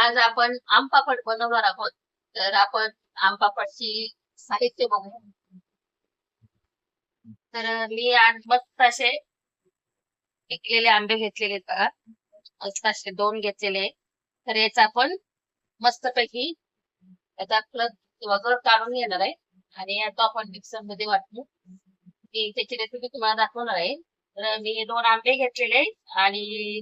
आज आपण आमपापड बनवणार आहोत. तर आपण आमपापडची साहित्य बघू तर मी आज मस्त असे पिकलेले आंबे घेतलेले बघा. मस्त असे दोन घेतलेले. तर याचा आपण मस्तपैकी त्याचा आपलं वगैरे काढून घेणार आहे. आणि आता आपण मिक्सरमध्ये वाटू मी त्याची रेसिपी तुम्हाला दाखवणार आहे. तर मी दोन आंबे घेतलेले आणि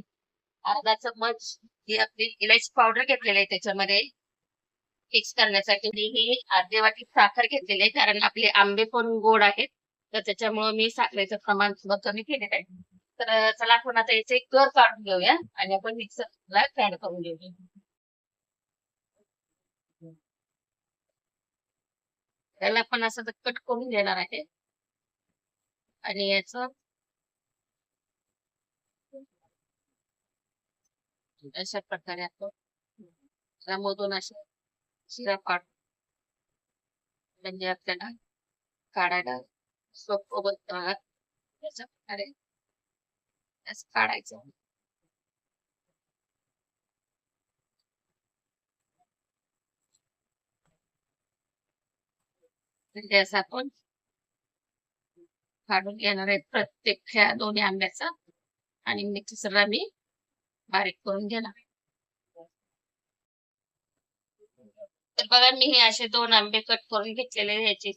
अर्धा चम्मच ही आपली इलायची पावडर घेतलेली आहे त्याच्यामध्ये. मिक्स करण्यासाठी मी ही अर्धी वाटी साखर घेतलेली आहे कारण आपले आंबे पण गोड आहेत. तर त्याच्यामुळे मी साखरेचं प्रमाण सुद्धा कमी केलेलं आहे. तर चला आपण आता याचे कर काढून घेऊया आणि आपण मिक्सरला ग्राइंड करून घेऊया. त्याला आपण असं कट करून घेणार आहे. आणि याचं अशा प्रकारे आपण त्यामधून असे शिरा काढ म्हणजे आपल्याला काढायला सोपं बनतं. त्याच्या प्रकारे असं काढायचं. म्हणजे असं आपण काढून घेणार आहे प्रत्येक ह्या दोन्ही आंब्याचा आणि मिक्सरला मी बारीक करून घेणार तर बघा मी हे असे दोन आंबे कट करून घेतलेले याचे. ह्याचे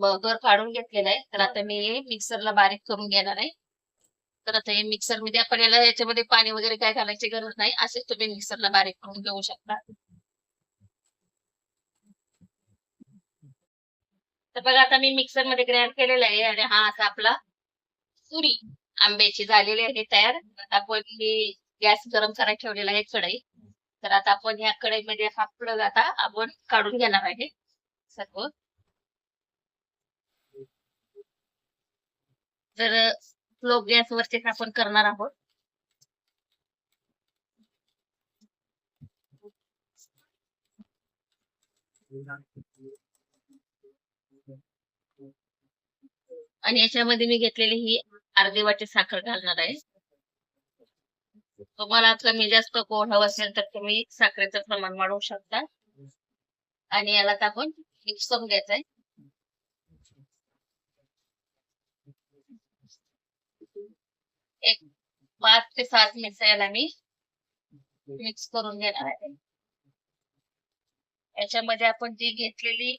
बगर काढून घेतलेला आहे. तर आता मी हे मिक्सरला बारीक करून घेणार आहे. तर आता हे मिक्सरमध्ये आपण याला याच्यामध्ये पाणी वगैरे काय घालायची गरज नाही. असेच तुम्ही मिक्सरला बारीक करून घेऊ शकता. तर बघा आता मी मिक्सरमध्ये ग्राइंड केलेला आहे आणि हा असा आपला सुरी आंब्याची झालेली आहे तयार. आता आपण ही गॅस गरम करायला ठेवलेला आहे कढई. तर आता आपण ह्या कढईमध्ये म्हणजे हा प्लग आता आपण काढून घेणार आहे. सर्व. तर स्लो गॅसवरती आपण करणार आहोत. आणि याच्यामध्ये मी घेतलेली ही अर्धी वाटी साखर घालणार आहे. तुम्हाला कमी जास्त गोड हवं असेल तर तुम्ही साखरेचं प्रमाण वाढवू शकता. आणि याला आता आपण मिक्स करून घ्यायचंय. एक पाच ते सात मिनिट याला मी मिक्स करून घेणार आहे. याच्यामध्ये आपण जी घेतलेली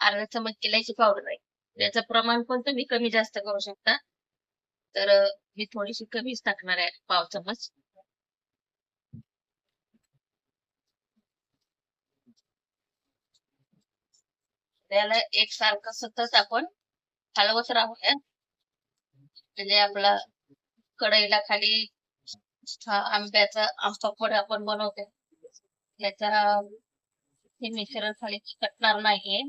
अर्धा चमच इलायची पावडर आहे. त्याचं प्रमाण पण तुम्ही कमी जास्त करू शकता. तर मी थोडीशी कमीच टाकणार आहे पाव चमच त्याला एकसारखं सतत आपण हलवत राहूया. म्हणजे आपला कढईला खाली हा आंब्याचा आंबाफड आपण बनवतो त्याचा हे मिश्रण खाली चिकटणार नाहीये.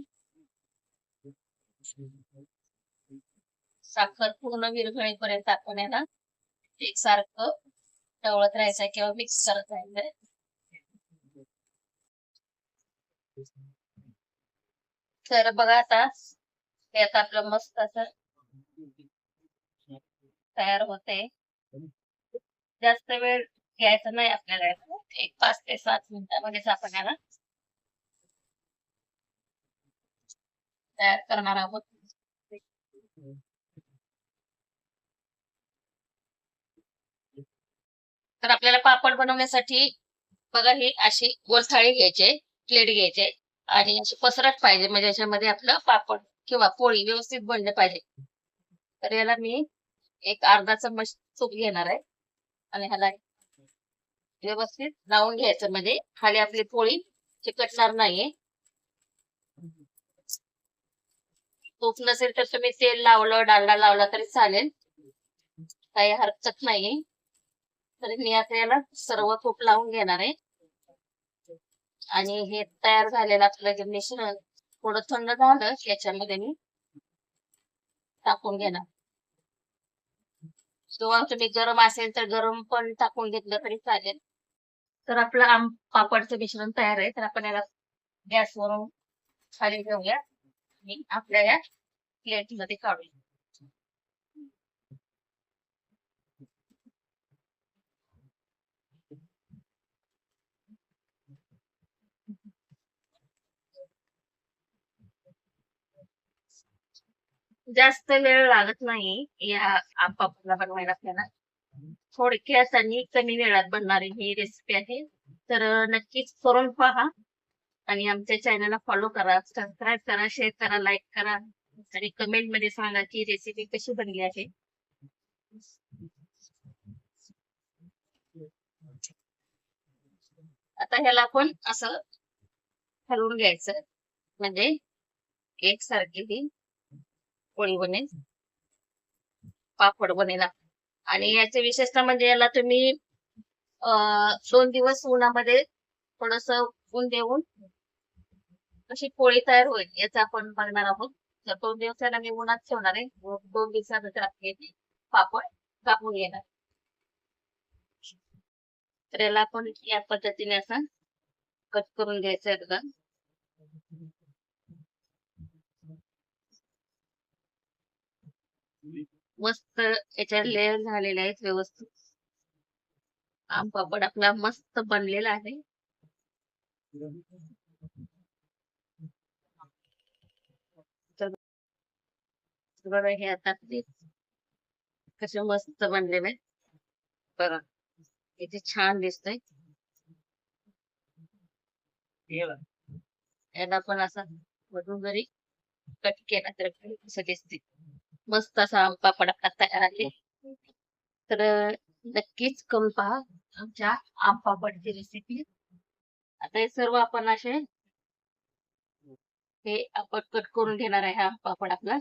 साखर पूर्ण विरघळेपर्यंत आपण याला एकसारखं टवळत राहायचंय किंवा मिक्स करत राहायचंय तर बघा आता हे आता आपलं मस्त असं तयार होते जास्त वेळ घ्यायचा नाही आपल्याला. एक पाच ते सात मिनिटामध्येच आपण याला तयार करणार आहोत. तर आपल्याला पापड बनवण्यासाठी बघा ही अशी गोलथाळी घ्यायची प्लेट घ्यायची आणि अशी पसरट पाहिजे म्हणजे याच्यामध्ये आपलं पापड किंवा पोळी व्यवस्थित बनले पाहिजे. तर याला मी एक अर्धा चम्मच तूप घेणार आहे आणि ह्याला व्यवस्थित लावून घ्यायचं. म्हणजे खाली आपली पोळी चिकटणार नाहीये. तूप नसेल तर तुम्ही तेल लावलं डालडा लावला तरी चालेल. काही हरकत नाही तर मी आता याला सर्व तूप लावून घेणार आहे. आणि हे तयार झालेलं आपलं जे मिश्रण थोडं थंड झालं याच्यामध्ये मी टाकून घेणार. किंवा तुम्ही गरम असेल तर गरम पण टाकून घेतलं तरी चालेल. तर आपलं आम पापडचं मिश्रण तयार आहे. तर आपण याला गॅसवरून खाली घेऊया. मी आपल्या या प्लेटमध्ये काढून जास्त वेळ लागत नाही. या आपापला बनवायला आपल्याला. थोडक्यात आणि कमी वेळात बनणारी ही रेसिपी आहे. तर नक्कीच करून पहा. आणि आमच्या चॅनलला फॉलो करा सबस्क्राईब करा शेअर करा लाईक करा आणि कमेंटमध्ये सांगा की रेसिपी कशी बनली आहे. आता ह्याला आपण असं हलवून घ्यायचं. म्हणजे एक सारखी ही पोळी बनेल पापड बनेल. आणि याची विशेषता म्हणजे याला तुम्ही अं, दोन दिवस उन्हामध्ये थोडस ऊन देऊन कशी पोळी तयार होईल याचा आपण बघणार आहोत. तर दोन दिवसाला मी उन्हात ठेवणार आहे. दोन दिवसानंतर आपले पापड कापून येणार तर याला आपण या पद्धतीने असं कट करून घ्यायचं एकदम मस्त याच्या लेअर झालेले आहेत व्यवस्थित. आम पापड आपला मस्त बनलेला आहे तर बघा हे आता कसे मस्त बनलेले बघा किती छान दिसतंय. याला पण असा वरून जरी कट केला तर कसं दिसते मस्त असा आम पापड आपला तयार आहे. तर नक्कीच करून पहा आमच्या आम पापडची रेसिपी आता हे सर्व आपण असे हे आपण कट करून घेणार आहे हा पापड आपला.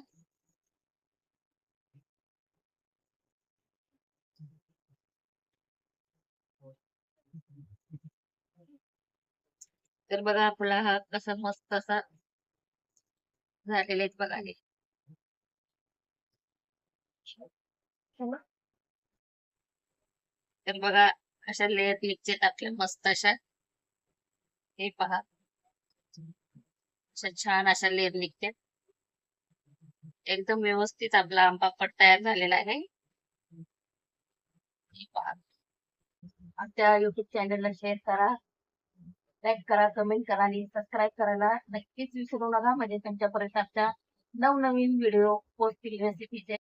तर बघा आपला हा कसा मस्त असा झालेला आहे बघा. हे तर बघा अशा लेअर निघते टाकल्या मस्त अशा. हे पहा. अशा छान अशा लेअर निघते एकदम व्यवस्थित आपला आंबापड तयार झालेला आहे. हे पहा. आमच्या युट्यूब चॅनलला शेअर करा. लाईक करा कमेंट करा आणि सबस्क्राईब करायला नक्कीच विसरू नका. म्हणजे त्यांच्यापर्यंत आमच्या नवनवीन व्हिडिओ पोस्ट रेसिपीचे